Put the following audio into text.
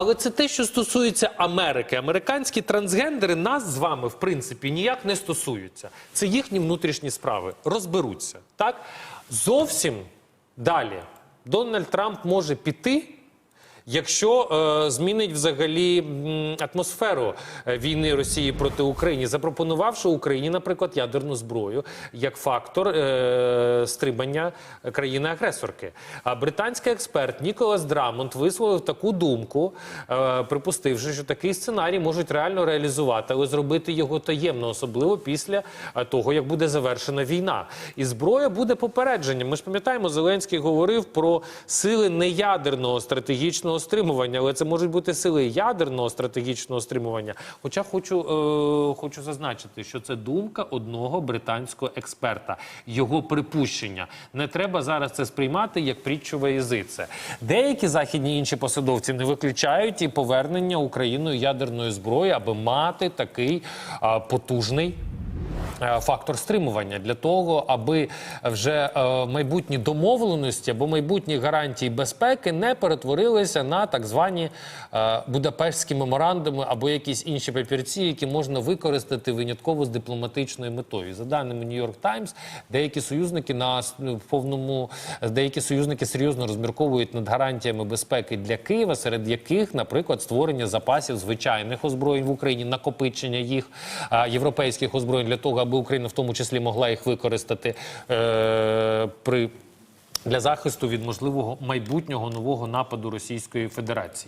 Але це те, що стосується Америки. Американські трансгендери нас з вами, в принципі, ніяк не стосуються. Це їхні внутрішні справи. Розберуться. Так? Зовсім далі Дональд Трамп може піти. Якщо е, змінить взагалі атмосферу е, війни Росії проти України, запропонувавши Україні, наприклад, ядерну зброю як фактор е, стримання країни-агресорки. А британський експерт Ніколас Драмонт висловив таку думку, припустивши, що такий сценарій можуть реально реалізувати, але зробити його таємно, особливо після того, як буде завершена війна. І зброя буде попередженням. Ми ж пам'ятаємо, Зеленський говорив про сили неядерного стратегічного стримування, але це можуть бути сили ядерного стратегічного стримування. Хоча хочу, е, хочу зазначити, що це думка одного британського експерта, його припущення. Не треба зараз це сприймати як притчове язице. Деякі західні інші посадовці не виключають і повернення Україною ядерної зброї, аби мати такий а, потужний. Е, Фактор стримування для того, аби вже е, майбутні домовленості або майбутні гарантії безпеки не перетворилися на так звані е, Будапештські меморандуми або якісь інші папірці, які можна використати винятково з дипломатичною метою. За даними New York Times, деякі союзники на ну, повному деякі союзники серйозно розмірковують над гарантіями безпеки для Києва, серед яких, наприклад, створення запасів звичайних озброєнь в Україні, накопичення їх європейських озброєнь для того, аби Україна в тому числі могла їх використати е, при для захисту від можливого майбутнього нового нападу Російської Федерації.